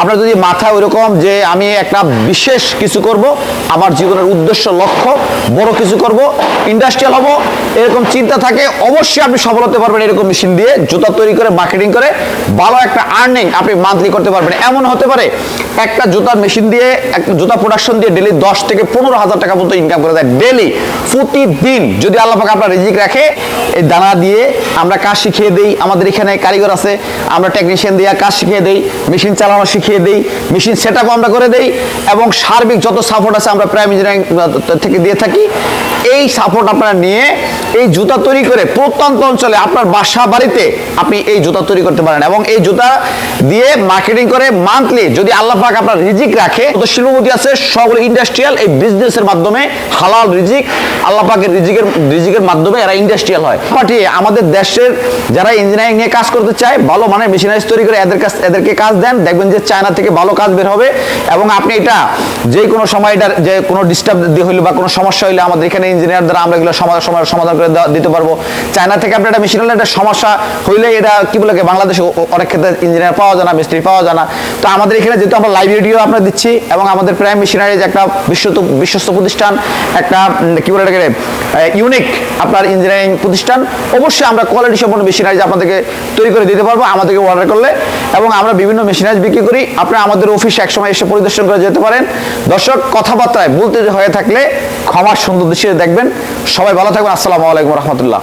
আপনার যদি মাথা ওইরকম যে আমি একটা বিশেষ কিছু করব, আমার জীবনের উদ্দেশ্য, লক্ষ্য, বড় কিছু করব ইন্ডাস্ট্রিয়াল হব, এরকম চিন্তা থাকে, অবশ্যই আপনি সফল হতে পারবেন এরকম মেশিন দিয়ে, জুতা তৈরি করে মার্কেটিং করে ভালো একটা আর্নিং আপনি মান্থলি করতে পারবেন। এমন হতে পারে একটা জুতার মেশিন দিয়ে, একটা জুতা প্রোডাকশন দিয়ে ডেলি দশ থেকে পনেরো হাজার টাকা পর্যন্ত ইনকাম করে দেয় ডেলি প্রতিদিন। যদি আল্লাহ পাক আপনার রিজিক রাখে, এই দানা দিয়ে আমরা কাজ শিখিয়ে দিই। আমাদের এখানে কারিগর আছে, আমরা টেকনিশিয়ান দিয়ে কাজ শিখিয়ে দিই মেশিন চালানো শিখিয়ে দিই মেশিন সেট আমরা করে দিই এবং সার্বিক যত সাপোর্ট আছে আমরা প্রাইম ইঞ্জিনিয়ারিং থেকে দিয়ে থাকি। এই সাপোর্ট আপনারা নিয়ে এই জুতা তৈরি করে প্রত্যন্ত অঞ্চলে আপনার বাসা বাড়িতে আপনি এই জুতা তৈরি করতে পারেন এবং এই জুতা দিয়ে মার্কেটিং করে মান্থলি যদি আল্লাহ পাক আপনার রিজিক রাখে, তো শিল্পপতি আছে সকল ইন্ডাস্ট্রিয়াল এই বিজনেসের মাধ্যমে হালাল রিজিক, আল্লাহ পাকের রিজিকের রিজিকের মাধ্যমে এরা ইন্ডাস্ট্রিয়াল হয়। পাঠিয়ে আমাদের দেশের যারা ইঞ্জিনিয়ারিং নিয়ে কাজ করতে চায়, ভালো মানের মেশিনারিজ তৈরি করে এদের কাছ, এদেরকে কাজ দেন, দেখবেন যে চায়না থেকে ভালো কাজ বের হবে এবং আপনি এটা যে কোনো সময় এটার যে কোনো ডিস্টার্ব হইলে বা কোনো সমস্যা হইলে আমাদের এখানে ইঞ্জিনিয়ার দ্বারা আমরা এগুলো সমাধান সমাধান- করে দিতে পারব। চায়না থেকে আপনার একটা মেশিন হলে একটা সমস্যা হইলে এটা কি বলে বাংলাদেশে অনেক ক্ষেত্রে ইঞ্জিনিয়ার পাওয়া যায় না, মিস্ত্রি পাওয়া যায় না। তো আমাদের এখানে যেহেতু আমরা লাইভ ভিডিও আমরা দিচ্ছি এবং আমাদের প্রাইম মেশিনারিজ একটা বিশ্বস্ত বিশ্বস্ত প্রতিষ্ঠান, একটা কি বলে এটাকে ইউনিক আপনার ইঞ্জিনিয়ারিং প্রতিষ্ঠান, অবশ্যই আমরা কোয়ালিটি সম্পন্ন মেশিনারিজ আপনাদেরকে তৈরি করে দিতে পারব, আমাদেরকে অর্ডার করলে এবং আমরা বিভিন্ন মেশিনারিজ বিক্রি করি। আপনারা আমাদের অফিসে একসময় এসে পরিদর্শন করে যেতে পারেন। দর্শক, কথাবার্তায় বলতে হয়ে থাকলে ক্ষমার সুন্দর দৃশ্যে দেখবেন। সবাই ভালো থাকবেন। আসসালামু আলাইকুম রহমতুল্লাহ।